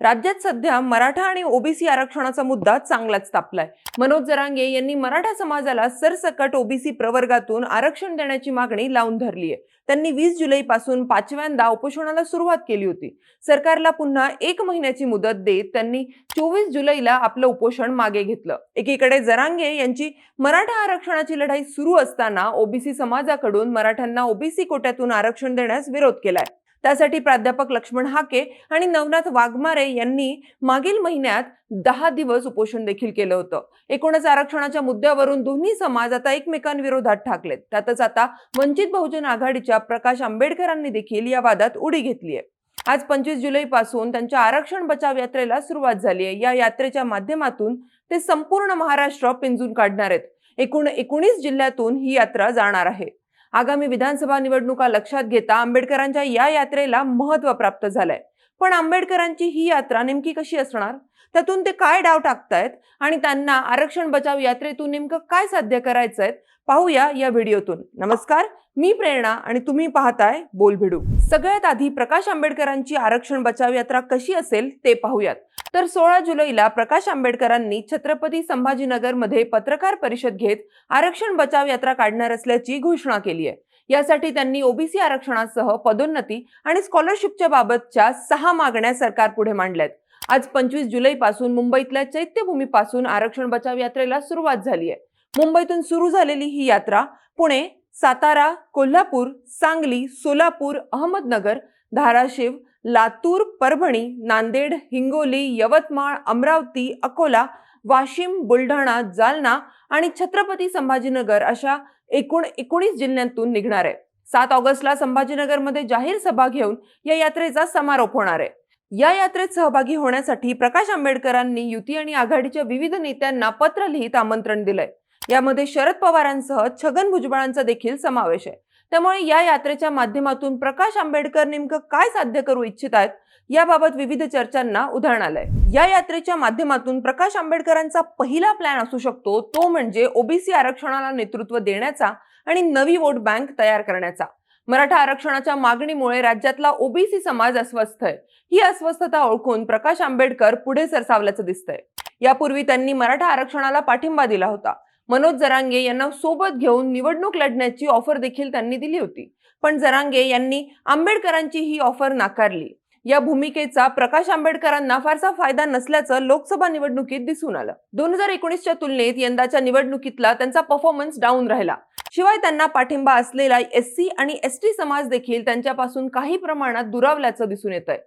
राज्यात सध्या मराठा आणि ओबीसी आरक्षणाचा मुद्दा चांगलाच तापलाय. मनोज जरांगे यांनी मराठा समाजाला सरसकट ओबीसी प्रवर्गातून आरक्षण देण्याची मागणी लावून धरली आहे त्यांनी वीस जुलैपासून पाचव्यांदा उपोषणाला सुरुवात केली होती. सरकारला पुन्हा एक महिन्याची मुदत देत त्यांनी चोवीस जुलैला आपलं उपोषण मागे घेतलं. एकीकडे जरांगे यांची मराठा आरक्षणाची लढाई सुरू असताना ओबीसी समाजाकडून मराठ्यांना ओबीसी कोट्यातून आरक्षण देण्यास विरोध केलाय. त्यासाठी प्राध्यापक लक्ष्मण हाके आणि नवनाथ वाघमारे यांनी मागील महिन्यात दहा दिवस उपोषण देखील केलं होतं. एकूणच आरक्षणाच्या मुद्द्यावरून दोन्ही समाज आता एकमेकांविरोधात ठाकलेत. त्यातच आता वंचित बहुजन आघाडीच्या प्रकाश आंबेडकरांनी देखील या वादात उडी घेतली आहे. आज पंचवीस जुलैपासून त्यांच्या आरक्षण बचाव यात्रेला सुरुवात झाली आहे. या यात्रेच्या माध्यमातून ते संपूर्ण महाराष्ट्र पिंजून काढणार आहेत. एकूण एकोणीस जिल्ह्यातून ही यात्रा जाणार आहे. आगामी विधानसभा निवडणुका लक्षात घेता आंबेडकरांच्या या यात्रेला महत्त्व प्राप्त झालंय. पण आंबेडकरांची ही यात्रा नेमकी कशी असणार? त्यातून ते काय डाव टाकतायत? आणि त्यांना आरक्षण बचाव यात्रेतून नेमकं काय साध्य करायचंय? पाहूया या व्हिडिओतून. नमस्कार मी प्रेरणा आणि तुम्ही पाहताय बोल भिडू. सगळ्यात आधी प्रकाश आंबेडकरांची आरक्षण बचाव यात्रा कशी असेल ते पाहूयात. तर सोळा जुलैला प्रकाश आंबेडकरांनी छत्रपती संभाजीनगरमध्ये पत्रकार परिषद घेत आरक्षण बचाव यात्रा काढणार असल्याची घोषणा केली आहे यासाठी त्यांनी ओबीसी आरक्षणासह पदोन्नती आणि स्कॉलरशिपच्या बाबतच्या सहा मागण्या सरकार पुढे मांडल्यात. आज पंचवीस जुलैपासून मुंबईतल्या चैत्यभूमीपासून आरक्षण बचाव यात्रेला सुरुवात झाली आहे. मुंबईतून सुरू झालेली ही यात्रा पुणे सातारा कोल्हापूर सांगली सोलापूर अहमदनगर धाराशिव लातूर परभणी नांदेड हिंगोली यवतमाळ अमरावती अकोला वाशिम बुलढाणा जालना आणि छत्रपती संभाजीनगर अशा एकूण एकोणीस जिल्ह्यांतून निघणार आहे. सात ऑगस्टला संभाजीनगरमध्ये जाहीर सभा घेऊन या यात्रेचा समारोप होणार आहे. या यात्रेत सहभागी होण्यासाठी प्रकाश आंबेडकरांनी युती आणि आघाडीच्या विविध नेत्यांना पत्र लिहित आमंत्रण दिलंय. यामध्ये शरद पवारांसह छगन भुजबळांचा देखील समावेश आहे. त्यामुळे या यात्रेच्या माध्यमातून प्रकाश आंबेडकर नेमकं काय साध्य करू इच्छित आहेत? याबाबत विविध चर्चांना उधाण आलंय. या यात्रेच्या माध्यमातून प्रकाश आंबेडकरांचा पहिला प्लॅन असू शकतो तो म्हणजे ओबीसी आरक्षणाला नेतृत्व देण्याचा आणि नवी वोट बँक तयार करण्याचा. मराठा आरक्षणाच्या मागणीमुळे राज्यातला ओबीसी समाज अस्वस्थ आहे. ही अस्वस्थता ओळखून प्रकाश आंबेडकर पुढे सरसावल्याचं दिसतंय. यापूर्वी त्यांनी मराठा आरक्षणाला पाठिंबा दिला होता. मनोज जरांगे यांना सोबत घेऊन निवडणूक लढण्याची ऑफर देखील त्यांनी दिली होती. पण जरांगे यांनी आंबेडकरांची ही ऑफर नाकारली. या भूमिकेचा प्रकाश आंबेडकरांना फारसा फायदा नसल्याचं लोकसभा निवडणुकीत दिसून आलं. दोन हजार एकोणीसच्या तुलनेत यंदाच्या निवडणुकीतला त्यांचा परफॉर्मन्स डाऊन राहिला. शिवाय त्यांना पाठिंबा असलेला एस सी आणि एस टी समाज देखील त्यांच्यापासून काही प्रमाणात दुरावल्याचं दिसून येत आहे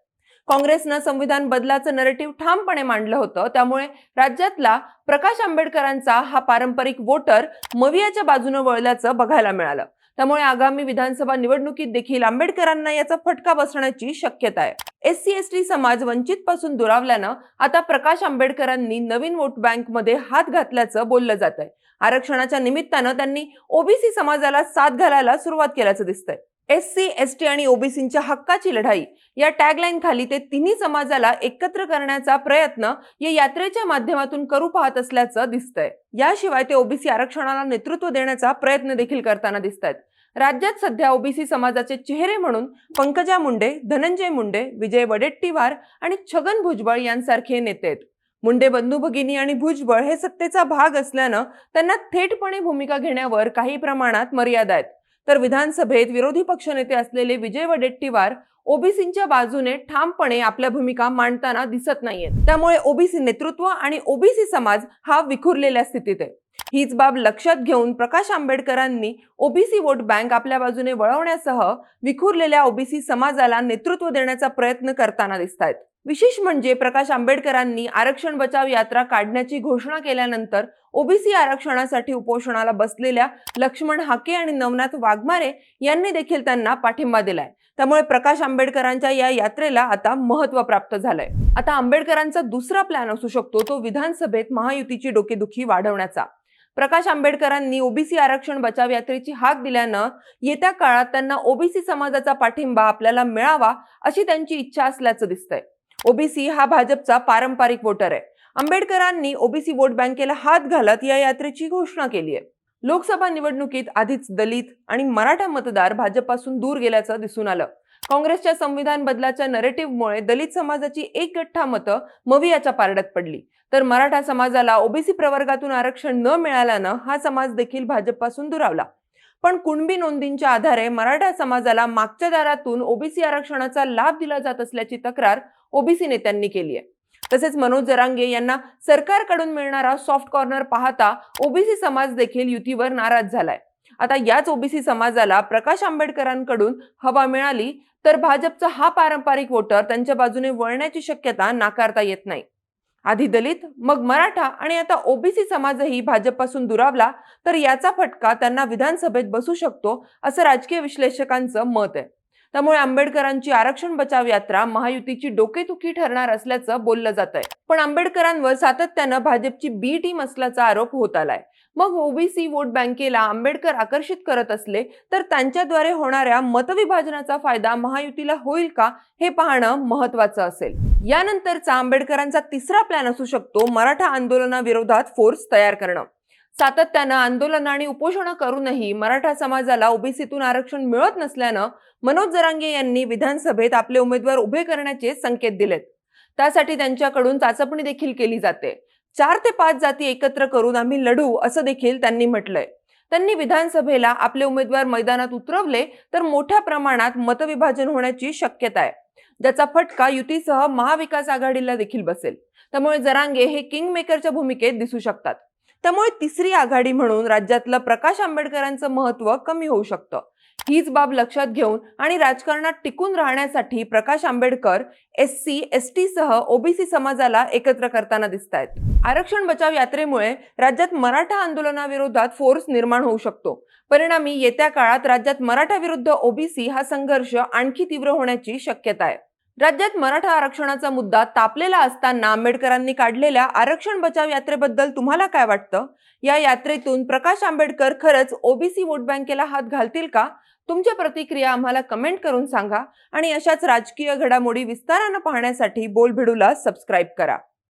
काँग्रेसनं संविधान बदलाचं नरेटिव्ह ठामपणे मांडलं होतं. त्यामुळे राज्यातला प्रकाश आंबेडकरांचा हा पारंपरिक वोटर मवियाच्या बाजूनं वळल्याचं बघायला मिळालं. त्यामुळे आगामी विधानसभा निवडणुकीत देखील आंबेडकरांना याचा फटका बसण्याची शक्यता आहे. एस सी एस टी समाज वंचित पासून दुरावल्यानं आता प्रकाश आंबेडकरांनी नवीन वोट बँकमध्ये हात घातल्याचं बोललं जात आहे आरक्षणाच्या निमित्तानं त्यांनी ओबीसी समाजाला साथ घालायला सुरुवात केल्याचं दिसतंय. एस सी एस टी आणि ओबीसींच्या हक्काची लढाई या टॅगलाईन खाली ते तिन्ही समाजाला एकत्र करण्याचा प्रयत्न या यात्रेच्या माध्यमातून करू पाहत असल्याचं दिसतंय. याशिवाय ते ओबीसी आरक्षणाला नेतृत्व देण्याचा प्रयत्न देखील करताना दिसत आहेत राज्यात सध्या ओबीसी समाजाचे चेहरे म्हणून पंकजा मुंडे धनंजय मुंडे विजय वडेट्टीवार आणि छगन भुजबळ यांसारखे नेते आहेत. मुंडे बंधू भगिनी आणि भुजबळ हे सत्तेचा भाग असल्यानं त्यांना थेटपणे भूमिका घेण्यावर काही प्रमाणात मर्यादा आहेत. तर विधानसभेत विरोधी पक्षनेते असलेले विजय वडेट्टीवार ओबीसींच्या बाजूने ठामपणे आपल्या भूमिका मांडताना दिसत नाहीयेत. त्यामुळे ओबीसी नेतृत्व आणि ओबीसी समाज हा विखुरलेल्या स्थितीत आहे. हीच बाब लक्षात घेऊन प्रकाश आंबेडकरांनी ओबीसी वोट बँक आपल्या बाजूने वळवण्यासह विखुरलेल्या ओबीसी समाजाला नेतृत्व देण्याचा प्रयत्न करताना दिसत आहेत विशेष म्हणजे प्रकाश आंबेडकरांनी आरक्षण बचाव यात्रा काढण्याची घोषणा केल्यानंतर ओबीसी आरक्षणासाठी उपोषणाला बसलेल्या लक्ष्मण हाके आणि नवनाथ वाघमारे यांनी देखील त्यांना पाठिंबा दिलाय. त्यामुळे प्रकाश आंबेडकरांच्या या यात्रेला आता महत्त्व प्राप्त झालंय. आता आंबेडकरांचा दुसरा प्लॅन असू शकतो तो विधानसभेत महायुतीची डोकेदुखी वाढवण्याचा. प्रकाश आंबेडकरांनी ओबीसी आरक्षण बचाव यात्रेची हाक दिल्यानं येत्या काळात त्यांना ओबीसी समाजाचा पाठिंबा आपल्याला मिळावा अशी त्यांची इच्छा असल्याचं दिसतंय. ओबीसी हा भाजपचा पारंपरिक वोटर आहे. आंबेडकरांनी ओबीसी वोट बँकेला हात घालत या यात्रेची घोषणा केली आहे. लोकसभा निवडणुकीत आधीच दलित आणि मराठा मतदार भाजपपासून दूर गेल्याचं दिसून आलं. काँग्रेसच्या संविधान बदलाच्या नरेटिव्हमुळे दलित समाजाची एक गठ्ठा मतं मवियाच्या पारड्यात पडली. तर मराठा समाजाला ओबीसी प्रवर्गातून आरक्षण न मिळाल्यानं हा समाज देखील भाजपपासून दुरावला. पण कुणबी नोंदींच्या आधारे मराठा समाजाला मागच्या दारातून ओबीसी आरक्षणाचा लाभ दिला जात असल्याची तक्रार ओबीसी नेत्यांनी केली आहे. तसेच मनोज जरांगे यांना सरकारकडून मिळणारा सॉफ्ट कॉर्नर पाहता ओबीसी समाज देखील युतीवर नाराज झालाय. आता याच ओबीसी समाजाला प्रकाश आंबेडकरांकडून हवा मिळाली तर भाजपचा हा पारंपरिक वोटर त्यांच्या बाजूने वळण्याची शक्यता नाकारता येत नाही. आधी दलित मग मराठा आणि आता ओबीसी समाजही भाजपपासून दुरावला तर याचा फटका त्यांना विधानसभेत बसू शकतो असं राजकीय विश्लेषकांचं मत आहे. त्यामुळे आंबेडकरांची आरक्षण बचाव यात्रा महायुतीची डोकेदुखी ठरणार असल्याचं बोललं जात आहे पण आंबेडकरांवर सातत्यानं भाजपची बी टीम असल्याचा आरोप होत आलाय. मग ओबीसी वोट बँकेला आंबेडकर आकर्षित करत असले तर त्यांच्याद्वारे होणाऱ्या मतविभाजनाचा फायदा महायुतीला होईल का हे पाहणं महत्वाचं असेल. यानंतरचा आंबेडकरांचा तिसरा प्लॅन असू शकतो मराठा आंदोलनाविरोधात फोर्स तयार करणं. सातत्यानं आंदोलन आणि उपोषणं करूनही मराठा समाजाला ओबीसीतून आरक्षण मिळत नसल्यानं मनोज जरांगे यांनी विधानसभेत आपले उमेदवार उभे करण्याचे संकेत दिलेत. त्यासाठी त्यांच्याकडून चाचपणी देखील केली जाते. चार ते पाच जाती एकत्र करून आम्ही लढू असं देखील त्यांनी म्हटलंय. त्यांनी विधानसभेला आपले उमेदवार मैदानात उतरवले तर मोठ्या प्रमाणात मतविभाजन होण्याची शक्यता आहे. ज्याचा फटका युतीसह महाविकास आघाडीला देखील बसेल. त्यामुळे जरांगे हे किंग मेकरच्या भूमिकेत दिसू शकतात. त्यामुळे तिसरी आघाडी म्हणून राज्यातलं प्रकाश आंबेडकरांचं महत्त्व कमी होऊ शकतं. हीच बाब लक्षात घेऊन आणि राजकारणात टिकून राहण्यासाठी Prakash Ambedkar S C S T सह ओबीसी समाजाला एकत्र करताना दिसत आहेत आरक्षण बचाव यात्रेमुळे राज्यात मराठा आंदोलनाविरोधात फोर्स निर्माण होऊ शकतो. परिणामी येत्या काळात राज्यात मराठा विरुद्ध ओबीसी हा संघर्ष आणखी तीव्र होण्याची शक्यता आहे. राज्यात मराठा आरक्षणाचा मुद्दा तापलेला असताना आंबेडकरांनी काढलेल्या आरक्षण बचाव यात्रेबद्दल तुम्हाला काय वाटतं? या यात्रेतून प्रकाश आंबेडकर खरंच ओबीसी वोट बँकेला हात घालतील का? तुमच्या प्रतिक्रिया आम्हाला कमेंट करून सांगा आणि अशाच राजकीय घडामोडी विस्तारानं पाहण्यासाठी बोलभिडूला सबस्क्राईब करा.